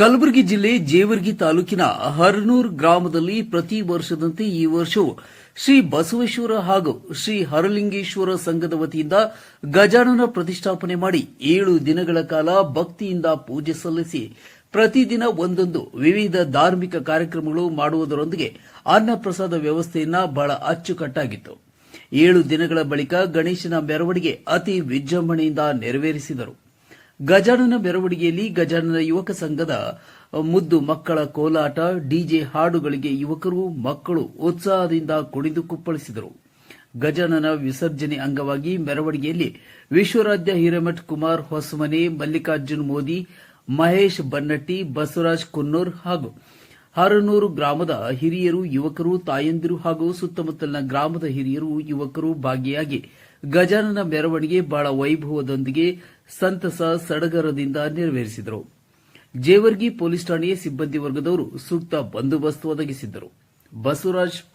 ಕಲಬುರಗಿ ಜಿಲ್ಲೆ ಜೇವರ್ಗಿ ತಾಲೂಕಿನ ಹರ್ನೂರ್ ಗ್ರಾಮದಲ್ಲಿ ಪ್ರತಿ ವರ್ಷದಂತೆ ಈ ವರ್ಷವೂ ಶ್ರೀ ಬಸವೇಶ್ವರ ಹಾಗೂ ಶ್ರೀ ಹರಲಿಂಗೇಶ್ವರ ಸಂಘದ ವತಿಯಿಂದ ಗಜಾನನ ಪ್ರತಿಷ್ಠಾಪನೆ ಮಾಡಿ ಏಳು ದಿನಗಳ ಕಾಲ ಭಕ್ತಿಯಿಂದ ಪೂಜೆ ಸಲ್ಲಿಸಿ ಪ್ರತಿದಿನ ಒಂದೊಂದು ವಿವಿಧ ಧಾರ್ಮಿಕ ಕಾರ್ಯಕ್ರಮಗಳು ಮಾಡುವುದರೊಂದಿಗೆ ಅನ್ನಪ್ರಸಾದ ವ್ಯವಸ್ಥೆಯನ್ನು ಬಹಳ ಅಚ್ಚುಕಟ್ಟಾಗಿತ್ತು. ಏಳು ದಿನಗಳ ಬಳಿಕ ಗಣೇಶನ ಮೆರವಣಿಗೆ ಅತಿ ವಿಜೃಂಭಣೆಯಿಂದ ನೆರವೇರಿಸಿದರು. ಗಜಾನನ ಮೆರವಣಿಗೆಯಲ್ಲಿ ಗಜಾನನ ಯುವಕ ಸಂಘದ ಮುದ್ದು ಮಕ್ಕಳ ಕೋಲಾಟ, ಡಿಜೆ ಹಾಡುಗಳಿಗೆ ಯುವಕರು ಮಕ್ಕಳು ಉತ್ಸಾಹದಿಂದ ಕುಣಿದು ಕುಪ್ಪಳಿಸಿದರು. ಗಜಾನನ ವಿಸರ್ಜನೆ ಅಂಗವಾಗಿ ಮೆರವಣಿಗೆಯಲ್ಲಿ ವಿಶ್ವರಾಜ್ಯ ಹಿರೇಮಠ್ ಕುಮಾರ್ ಹೊಸಮನೆ, ಮಲ್ಲಿಕಾರ್ಜುನ್ ಮೋದಿ, ಮಹೇಶ್ ಬನ್ನಟ್ಟಿ, ಬಸವರಾಜ್ ಕುನ್ನೂರ್ ಹಾಗೂ ಹರನೂರು ಗ್ರಾಮದ ಹಿರಿಯರು, ಯುವಕರು, ತಾಯಂದಿರು ಹಾಗೂ ಸುತ್ತಮುತ್ತಲಿನ ಗ್ರಾಮದ ಹಿರಿಯರು, ಯುವಕರು ಭಾಗಿಯಾಗಿ ಗಜಾನನ ಮೆರವಣಿಗೆ ಬಹಳ ವೈಭವದೊಂದಿಗೆ ಸಂತಸ ಸಡಗರದಿಂದ ನೆರವೇರಿಸಿದರು. ಜೇವರ್ಗಿ ಪೊಲೀಸ್ ಠಾಣೆಯ ಸಿಬ್ಬಂದಿ ವರ್ಗದವರು ಸೂಕ್ತ ಬಂದೋಬಸ್ತ್ ಒದಗಿಸಿದ್ದರು. ಬಸವರಾಜ್